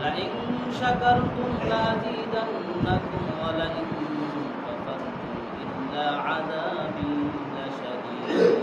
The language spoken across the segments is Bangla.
لئن شكرتم لأزيدنكم ولئن كفرتم إلا عذابي لشديد.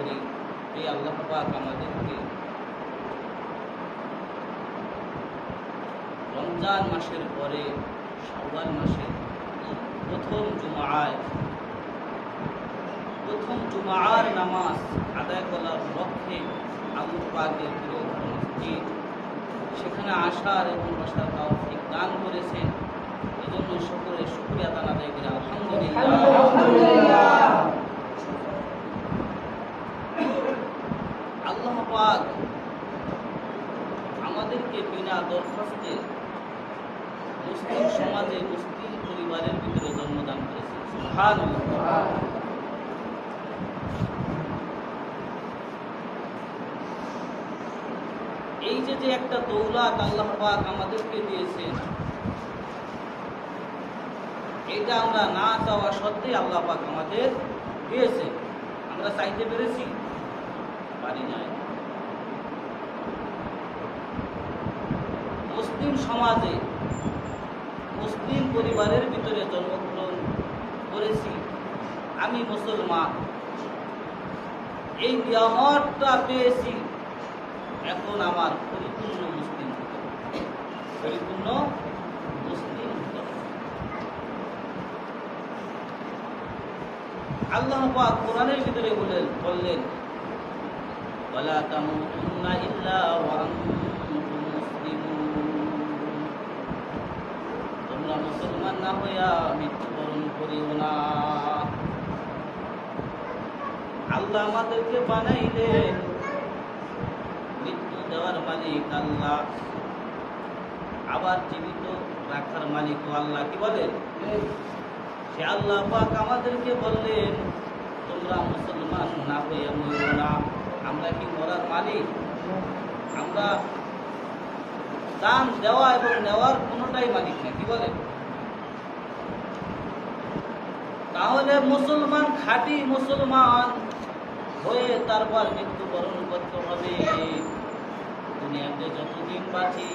করি। এই আল্লাহ পাক আমাদেরকে রমজান মাসের পরে, শাওয়াল মাসের প্রথম জুমায়, প্রথম জুমার নামাজ আদায় করার লক্ষ্যে আল্লাহ পাকের প্রিয় মসজিদ। সেখানে আসার এবং বসার তৌফিক দান করেছেন। এজন্য সকলে শুক্রিয়া দান আদায় করে। আলহামদুলিল্লাহ। আল্লাহ পাক আমাদেরকে বিনা দরখাস্তে মুসলিম সমাজে মুসলিম পরিবারের ভিতরে জন্মদান সুবহানাল্লাহ। এই যে যে একটা দৌলত আল্লাহ পাক আমাদেরকে দিয়েছেন এটা আমরা না চাওয়া সত্ত্বেই আল্লাহ পাক আমাদের দিয়েছে। আমরা চাইতে পেরেছি? পারি নাই। মুসলিম সমাজে মুসলিম পরিবারের ভিতরে জন্মগ্রহণ করেছি। আমি মুসলমান। এই নিয়ামতটা পেয়েছি। এখন আমার পরিপূর্ণ মুসলিম পরিপূর্ণ মুসলিম আল্লাহ কোরআনের ভিতরে বললেন তামুতুন্না ইল্লা আনতুম মুসলিমুন তোমরা মুসলমান না হইয়া মৃত্যুবরণ করিও না। আল্লাহ আমাদেরকে বানাইলেন। মৃত্যু দেওয়ার মালিক আল্লাহ। আবার জীবিত রাখার মালিক আল্লাহ। কি বলেন সে আল্লাহ পাক আমাদেরকে বললেন, তোমরা মুসলমান না হয়ে মরিও না। আমরা কি মরার মালিক? আমরা দান দেওয়া এবং নেওয়ার কোনোটাই মালিক না কি বলেন তাহলে মুসলমান খাঁটি মুসলমান হয়ে তারপর মৃত্যুবরণ করতে হবে। দুনিয়াতে যতদিন বাঁচি,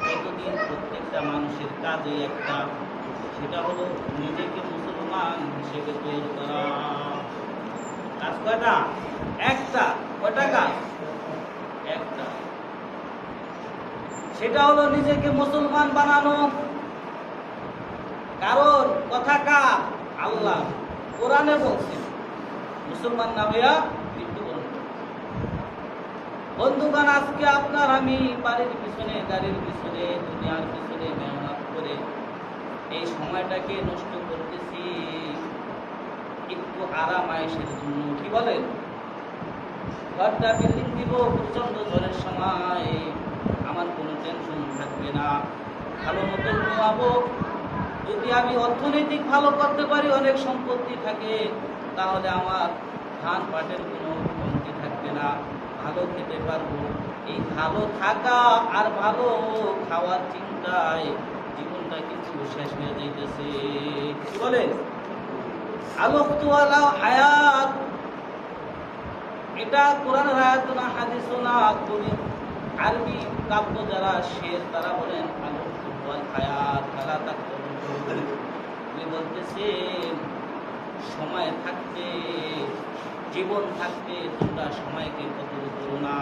ততদিন প্রত্যেকটা মানুষের কাজে একটা, সেটা হলো নিজেকে মুসলমান হিসেবে তৈরি করা। কাজ কয়টা? একটা। কয়টা কাজ? একটা। সেটা হলো নিজেকে মুসলমান বানানো। কারণ কথা কার? আল্লাহ। কোরআনে বলছেন মুসলমান না হইয়া মৃত্যুবরণ। বন্ধুগণ, আজকে আপনার আমি বাড়ির পিছনে, গাড়ির পিছনে, দুনিয়ার পিছনে মেহনত করে এই সময়টাকে নষ্ট করতেছি। একটু আরাম আয়েসের জন্য, কি বলেন? ঘরটা বিল্ডিং দিব প্রচণ্ড ঝড়ের সময়। আমার কোনো টেনশন থাকবে না। ভালো মতো ঘুমাবো যদি আমি অর্থনৈতিক ভালো করতে পারি, অনেক সম্পত্তি থাকে, তাহলে আমার ধান পাটের কোনো কমতি থাকবে না। ভালো খেতে পারব। এই ভালো থাকা আর ভালো খাওয়ার চিন্তায় জীবনটা কিছু শেষ হয়ে যাইতেছে। কি বলেন আলোকতুয়ালা হায়াত। এটা কোরআন আয়াত না হাদিস না কবি আরবি কাব্য যারা শের, তারা বলেন আলোকতুয়াল হায়াত খেলা তাক উনি বলতেছেন সময় থাকতে, জীবন থাকতে তোমরা সময়কে কতল করো না?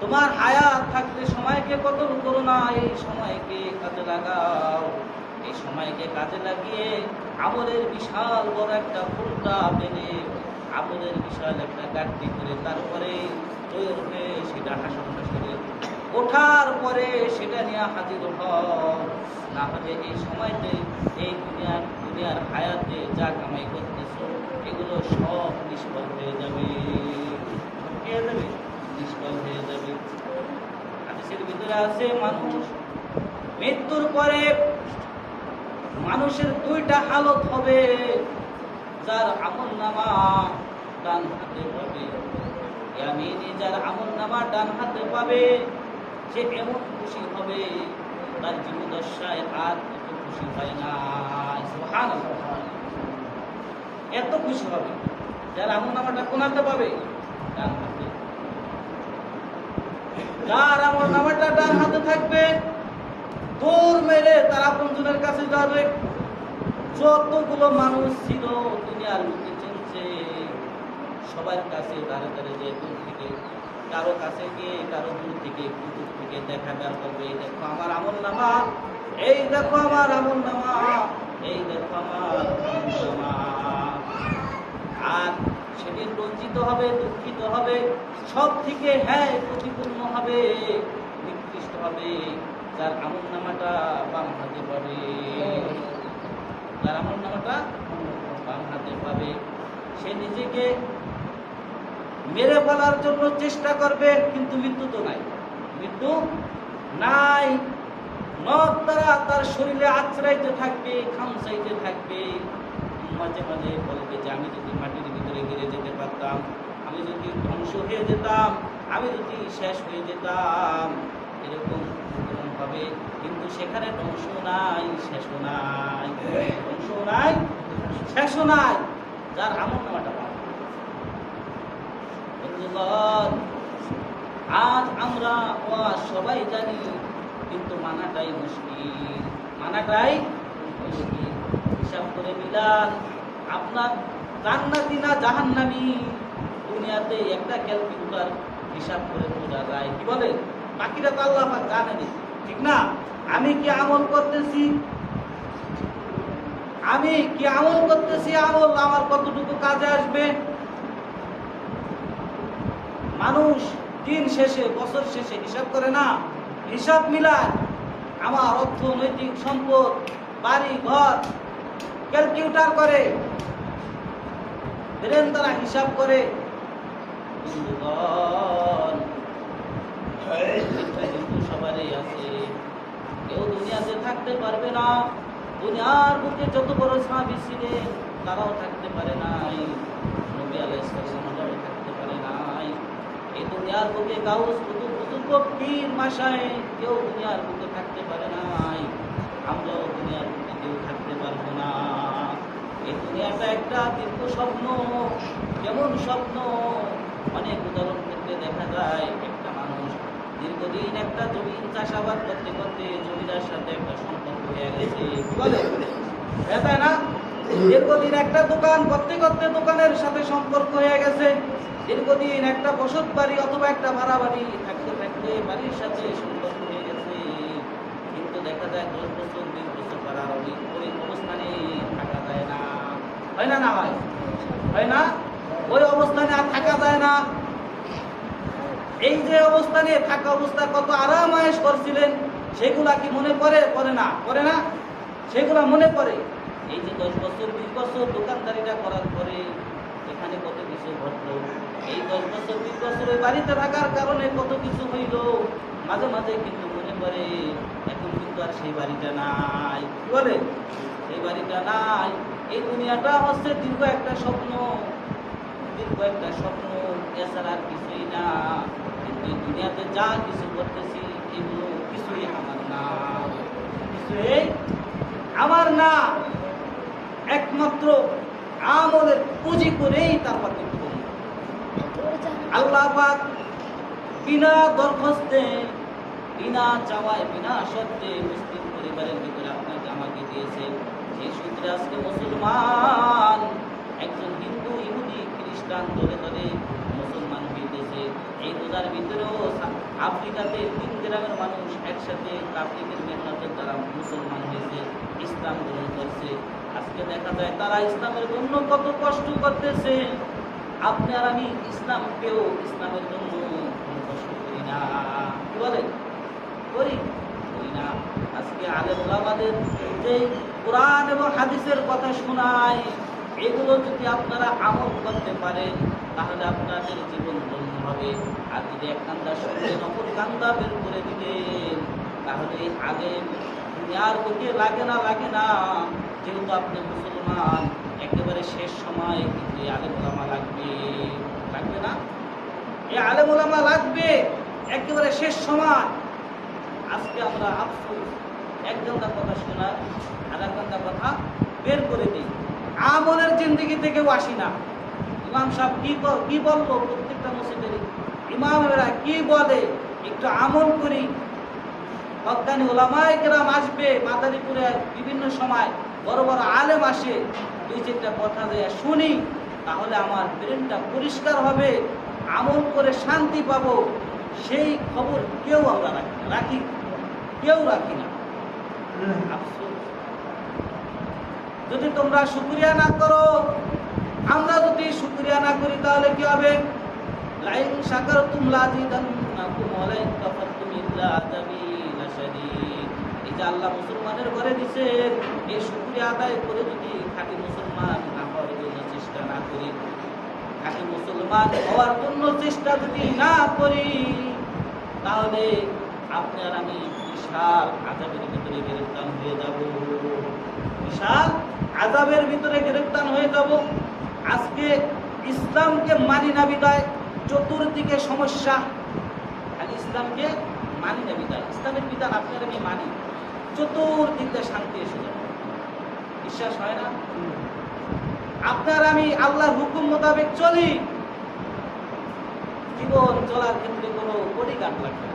তোমার হায়াত থাকতে সময়কে কতল করো না? এই সময়কে কাজে লাগাও। এই সময়কে কাজে লাগিয়ে আমলের বিশাল বড় একটা ফুলটা বেনে আমলের বিশাল একটা গাঠটি করে তারপরে তৈরি হয়ে সেটা হাসন হাসরে ওঠার পরে সেটা নিয়ে হাজির হও। না হলে এই সময়তে এই দুনিয়ার দুনিয়ার হায়াতে যা কামাই করতেছ, এগুলো সব নিষ্ফল হয়ে যাবে। হয়ে যাবে নিষ্ফল হয়ে যাবে। হাদিসের ভিতরে আছে, মানুষ মৃত্যুর পরে মানুষের দুইটা হালত হবে, যার আমল নামা ডান হাতে পাবে যার আমল নামা ডান হাতে পাবে, সে এমন খুশি হবে তার জীবদশায় আর এত খুশি হয় না। এত খুশি হবে। যার আমল নামাটা কোন হাতে পাবে? ডান যার আমল নামাটা ডান হাতে থাকবে, দৌড় মেরে তার আপনজনের কাছে যাবে। যতগুলো মানুষ ছিল, দুনিয়ার মুখে চিনছে। সবার কাছে দাঁড়ে দাঁড়ে যে দূর থেকে কারও কাছে গিয়ে, কারও দূর থেকে, একটু দূর থেকে দেখা বের করবে। এই দেখো আমার আমল নামা, এই দেখো আমার আমল নামা, এই দেখো আমার আর সেদিন লজ্জিত হবে, দুঃখিত হবে সব থেকে হ্যাঁ প্রতিপূর্ণ হবে, নিকৃষ্ট হবে যার আমল নামাটা বাম হাতে পাবে যার আমল নামাটা বাম হাতে পাবে সে নিজেকে মেরে ফেলার জন্য চেষ্টা করবে কিন্তু মৃত্যু তো নাই। মৃত্যু নাই। নখ দ্বারা তার শরীরে আশ্রাইতে থাকবে খামসাইতে থাকবে। মাঝে মাঝে বলবে যে, আমি যদি মাটির ভিতরে গিরে যেতে পারতাম, আমি যদি ধ্বংস হয়ে যেতাম, আমি যদি শেষ হয়ে যেতাম। এরকম হবে কিন্তু সেখানে ধ্বংস নাই, শেষও নাই। ধ্বংস নাই, শেষও নাই। যার আমল নামাটা আজ আমরা ওয়াজ সবাই জানি, কিন্তু মানাটাই মুশকিল। মানাটাই মুশকিল। হিসাব করে মিলান, আপনার জান্নাতি না জাহান্নামি? দুনিয়াতে একটা ক্যালকুলেটর হিসাব করে বোঝা যায়। কি বলে? বাকিটা তো আল্লাহ পাক জানেনি ঠিক না? আমি কি আমল করতেছি? আমি কি আমল করতেছি? আমল আমার কতটুকু কাজে আসবে? মানুষ দিন শেষে, বছর শেষে হিসাব করে না। হিসাব মিলায় আমার অর্থনৈতিক সম্পদ, বাড়ি, ঘর, ক্যালকুলেটার করে। ব্রেন তারা হিসাব করে। সবারই আছে। কেউ দুনিয়াতে থাকতে পারবে না। দুনিয়ার বুকে যত বড় সাহাবি ছিলেন তারাও থাকতে পারে নাই। নবী আলাইহিস সালামও থাকতে পারে নাই এই দুনিয়ার বুকে গাউস কুতুব বুজুর্গ পীর মাশায়ে কেউ দুনিয়ার বুকে থাকতে পারে নাই আমরাও দুনিয়ার বুকে কেউ থাকতে পারব না। এই দুনিয়াটা একটা দীর্ঘ স্বপ্ন, কেমন স্বপ্ন? অনেক উদাহরণ ক্ষেত্রে দেখা যায়, একটা মানুষ দীর্ঘদিন একটা জমি চাষাবাদ করতে করতে জমিদার সাথে একটা সম্পর্ক হয়ে গেছে। হ্যাঁ তাই না? দীর্ঘদিন একটা দোকান করতে করতে দোকানের সাথে সম্পর্ক হয়ে গেছে। দীর্ঘদিন একটা বসত বাড়ি অথবা একটা ভাড়া বাড়ি থাকতে থাকতে বাড়ির সাথে সম্পর্ক হয়ে গেছে। কিন্তু দেখা যায় দশ বছর, বিশ বছর পাড়ার ওই ওই অবস্থানে থাকা যায় না। হয় না না হয়? হয় না? ওই অবস্থানে আর থাকা যায় না। এই যে অবস্থানে থাকা অবস্থা কত আরাম আয়েস করছিলেন, সেগুলা কি মনে পড়ে? পড়ে না। পড়ে না? সেগুলা মনে পড়ে? এই যে দশ বছর, বিশ বছর দোকানদারিটা করার পরে এখানে কত কিছু ঘটলো? এই দশ বছর বিশ বছর ওই বাড়িতে থাকার কারণে কত কিছু হইল? মাঝে মাঝে কিন্তু মনে করে এখন কিন্তু আর সেই বাড়িটা নাই। কি বলে? সেই বাড়িটা নাই। এই দুনিয়াটা হচ্ছে দীর্ঘ একটা স্বপ্ন। দীর্ঘ একটা স্বপ্ন, এছাড়া আর কিছুই না। কিন্তু এই দুনিয়াতে যা কিছু করতেছি, এগুলো কিছুই আমার না। কিছুই আমার না। একমাত্র আমলের পুঁজি করেই তারপর কিন্তু। আল্লাহ বিনা দরখাস্তে, বিনা চাওয়ায়, বিনা শর্তে মুসলিম পরিবারের ভিতরে আপনাকে আমাকে দিয়েছে। সেই সূত্রে আজকে মুসলমান গ্রাম ধরে ধরে মুসলমান হইতেছে। এই রোজার ভিতরেও আফ্রিকাতে তিন গ্রামের মানুষ একসাথে তাবলিগের মেহনতের দ্বারা মুসলমান হয়েছে ইসলাম গ্রহণ করছে। আজকে দেখা যায় তারা ইসলামের জন্য কত কষ্ট করতেছে। আপনি আর আমি ইসলাম পেও ইসলামের জন্য কোরআন এবং হাদিসের কথা এগুলো যদি আপনারা করতে পারেন, তাহলে জীবন হবে। করে তাহলে আগে দুনিয়ার প্রতি লাগে না লাগে না। যেহেতু আপনি মুসলমান, একেবারে শেষ সময় কিন্তু এই আলেম ওলামা লাগবে। লাগবে না? এই আলেম ওলামা লাগবে, একেবারে শেষ সময়। আজকে আমরা আফসোস ঘণ্টা কথা শোনা আর ঘণ্টা কথা বের করে দিই। আমলের জিন্দগি থেকেও আসি না। ইমাম সাহেব কি কি বলব প্রত্যেকটা মসজিদের ইমামেরা কি বলে? একটু আমল করি অজ্ঞানী ওলামায় গ্রাম আসবে মাদারীপুরে বিভিন্ন সময়। বড় বড় আলেম আসে, দুই চারটা কথা দেয়া শুনি, তাহলে আমার ব্রেনটা পরিষ্কার হবে, আমল করে শান্তি পাবো। সেই খবর কেউ আমরা রাখি না, রাখি? কেউ রাখি না। যদি তোমরা শুক্রিয়া না করো, আমরা যদি শুক্রিয়া না করি, তাহলে কি হবে? লাইন সাকার তুম লাজিদান্নাকুম ওয়া লাইন কাফারতুম ইল্লা আল্লাহ মুসলমানের ঘরে দিছেন এই শুক্রিয়া আদায় করে যদি খাঁটি মুসলমান না হওয়ার জন্য চেষ্টা না করি। খাঁটি মুসলমান হওয়ার জন্য চেষ্টা যদি না করি, তাহলে আপনি আর আমি বিশাল আজাবের ভিতরে গ্রেফতার হয়ে যাব। বিশাল আজাবের ভিতরে গ্রেফতার হয়ে যাব। আজকে ইসলামকে মানি না বিদায়, চতুর্দিকে সমস্যা। খালি ইসলামকে মানি না বিদায়। ইসলামের বিধান আপনার আমি মানি। চতুর্দিকে শান্তি এসে যাবে। বিশ্বাস হয় না? আপনার আমি আল্লাহর হুকুম মোতাবেক চলি। জীবন চলার ক্ষেত্রে কোনো বডিগার্ড লাগবে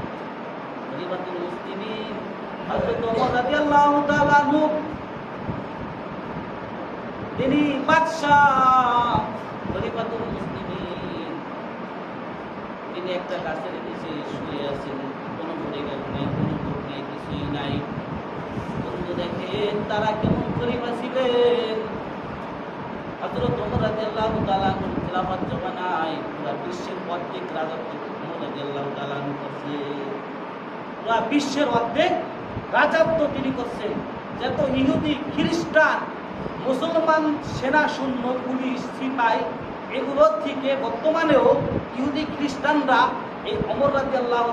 তিনি একটা গাছের নিচে শুয়ে আছেন, কোনো বডিগার্ড নাই, কোনো কিছুই নাই। দেখেন, তারা কেমন অর্ধেক রাজত্ব করছে। খ্রিস্টান, মুসলমান, সেনা সৈন্য, পুলিশ, সিপাই এগুলোর থেকে বর্তমানেও ইহুদি, খ্রিস্টানরা এই অমর রাজি আল্লাহ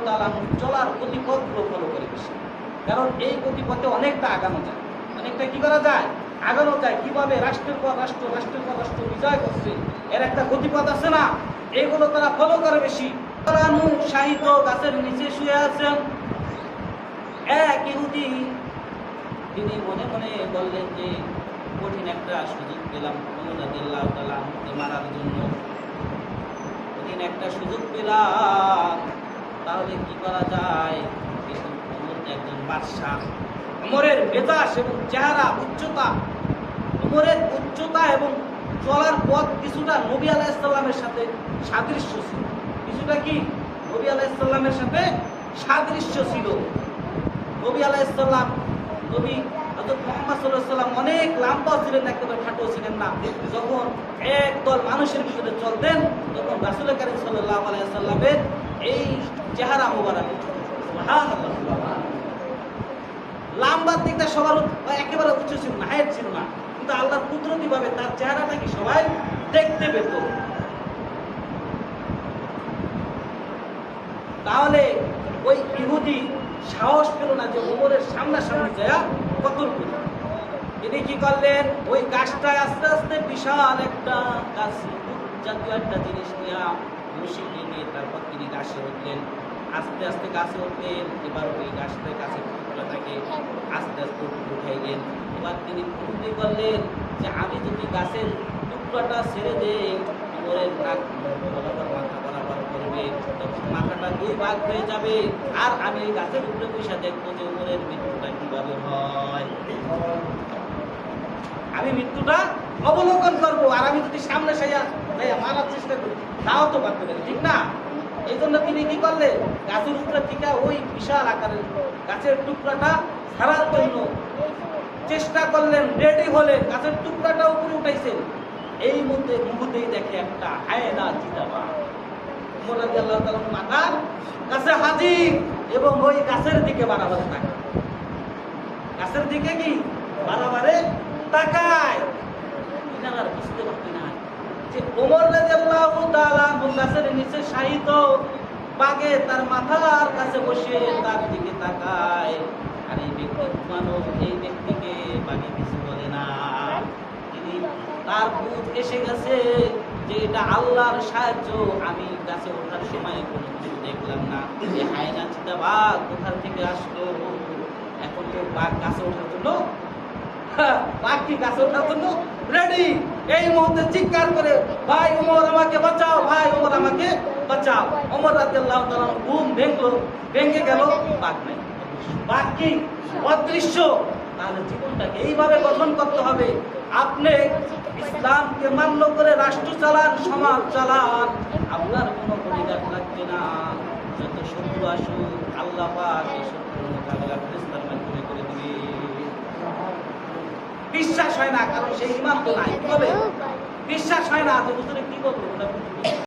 চলার গতিপথগুলো ফলো করে বেশি। কারণ এই গতিপথে অনেকটা আগানো যায়। অনেকটা কি করা যায়? আগানো যায়। কীভাবে? রাষ্ট্রের পর রাষ্ট্র, রাষ্ট্রের পর রাষ্ট্র বিজয় করছে। এর একটা গতিপথ আছে না? এগুলো তারা ফলো করে বেশি। গাছের নিচে শুয়ে আছেন। এক ইহুদি তিনি মনে মনে বললেন যে, কঠিন একটা সুযোগ পেলাম আনহুকে মারার জন্য। কঠিন একটা সুযোগ পেলাম। তাহলে কি করা যায়? একজন বাদশাহ। ওমরের মেজাজ এবং চেহারা, উচ্চতা ওমরের উচ্চতা এবং চলার পথ কিছুটা নবী আলাইসাল্লামের সাথে সাদৃশ্য ছিল। কিছুটা কি? নবী আলাইসাল্লামের সাথে সাদৃশ্য ছিল। নবী আলাইসাল্লাম নবী হযরত মুহাম্মদ অনেক লম্বা ছিলেন, একেবারে খাটো ছিলেন না। যখন একদল মানুষের ভিতরে চলতেন, তখন রাসূল কারীম সাল্লাল্লাহু আলাইহি সাল্লামের এই চেহারা মোবারক। লাম্বার দিকটা সবার একেবারে উচ্চ ছিল না হাইট ছিল না। কিন্তু আল্লাহর কুদরতি ভাবে তার চেহারাটা কি সবাই দেখতে পেত। তাহলে ওই ইহুদি সাহস পেল না যে ওমরের সামনাসামনি যায় কতল করবে। তিনি কি করলেন? ওই গাছটায় আস্তে আস্তে বিশাল একটা গাছ জাতীয় একটা জিনিস নিয়ে রশি নিয়ে তারপর তিনি গাছে উঠলেন। আস্তে আস্তে গাছে উঠলেন, এবার ওই গাছটায় গাছটা গাছের টুকরাটাকে আস্তে আস্তে উপরে উঠাইলেন এবার তিনি ভুলতে করলেন যে, আমি যদি গাছের টুকরাটা ছেড়ে দেই ওমরের নাক বরাবর মাথা বরাবর করবে, তখন মাথাটা দুই ভাগ হয়ে যাবে। আর আমি এই গাছের উপরে বসে দেখব যে ওমরের মৃত্যুটা কীভাবে হয়। আমি মৃত্যুটা অবলোকন করব, আর আমি যদি সামনে সাইয়া মারার চেষ্টা করি, তাও তো পারতে পারি ঠিক না? এই জন্য তিনি কি করলেন? গাছের উপরে থেকে ওই বিশাল আকারের গাছের টুকরাটা ছাড়ার জন্য চেষ্টা করলেন, রেডি হলেন গাছের টুকরাটা উপরে উঠাইছেন। এই মধ্যে মুহূর্তেই দেখে একটা হায়না চিতাবা মাথার কাছে হাজির এবং ওই গাছের দিকে তাকায় গাছের দিকে কি? বাড়াবারে তাকায়। বুঝতে যে ওমর রাদিয়াল্লাহু তাআলা গাছের নিচে শায়িত বাগে তার মাথার কাছে বসে তার দিকে তাকায়। আর এই ব্যক্তি ঘুমানো এই ব্যক্তিকে বাগে কিছু বলে না। তিনি তার বুঝ এসে গেছে যে এটা আল্লাহর সাহায্য, আমি গাছে ওঠার সময় কোনো কিছু দেখলাম না। এই হায়না চিতা বাঘ কোথা থেকে আসলো? এখন তো বাঘ গাছে ওঠার জন্য? বাঘ কি গাছে ওঠার জন্য? রেডি এই মুহূর্তে চিৎকার করে, ভাই ওমর আমাকে বাঁচাও, ভাই ওমর আমাকে বাঁচাও। রাদিয়াল্লাহু তাআলা ঘুম ভেঙলো, ভেঙে গেল বাঘ নাই বাঘ কি? অদৃশ্য। তাহলে জীবনটাকে এইভাবে গঠন করতে হবে। আপনি ইসলামকে মান্য করে রাষ্ট্র চালান, সমাজ চালান, আপনার কোনো অধিকার থাকবে না। যত শত্রু আসুক, আল্লাহ পাক এই শত্রুর মোকাবেলা ফেরেশতার মাধ্যমে করে দিবে বিশ্বাস হয় না কারণ সেই ইমান তো নাই। তবে বিশ্বাস হয় না তো বুঝলে কি বলব?